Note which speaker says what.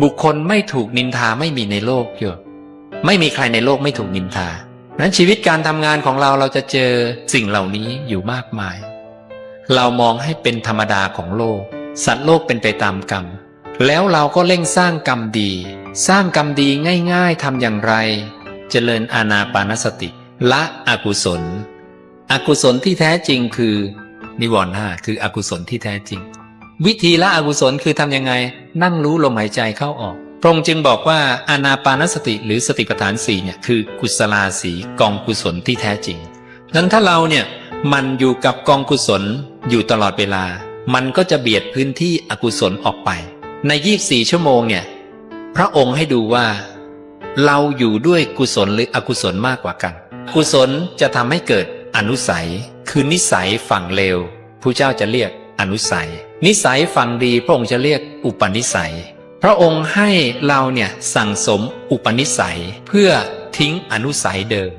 Speaker 1: บุคคลไม่ถูกนินทาไม่มีในโลกโยมไม่มีใครในโลกไม่ถูกนินทานั้นชีวิตการทำงานของเราเราจะเจอสิ่งเหล่านี้อยู่มากมาย เรามองให้เป็นธรรมดาของโลก สัตว์โลกเป็นไปตามกรรม แล้วเราก็เร่งสร้างกรรมดี สร้างกรรมดีง่ายๆทำอย่างไร เจริญอานาปานสติ ละอกุศล อกุศลที่แท้จริงคือ นิวรณ์ห้าคืออกุศลที่แท้จริง วิธีละอกุศลคือทำยังไง นั่งรู้ลมหายใจเข้าออก พระองค์จึงบอกว่าอานาปานสติหรือสติปัฏฐานสี่เนี่ยคือกุศลาสีกองกุศลที่แท้จริงนั้นถ้าเราเนี่ยมันอยู่กับกองกุศลอยู่ตลอดเวลา มันก็จะเบียดพื้นที่อกุศลออกไป ใน 24 ชั่วโมงเนี่ยพระองค์ให้ดูว่า เราอยู่ด้วยกุศลหรืออกุศลมากกว่ากัน กุศลจะทำให้เกิดอนุสัย คือนิสัยฝั่งเลวผู้เจ้าจะเรียกอนุสัย นิสัยฝั่งดีพระองค์จะเรียกอุปนิสัย พระองค์ให้เราเนี่ยสั่งสมอุปนิสัยเพื่อทิ้งอนุสัยเดิม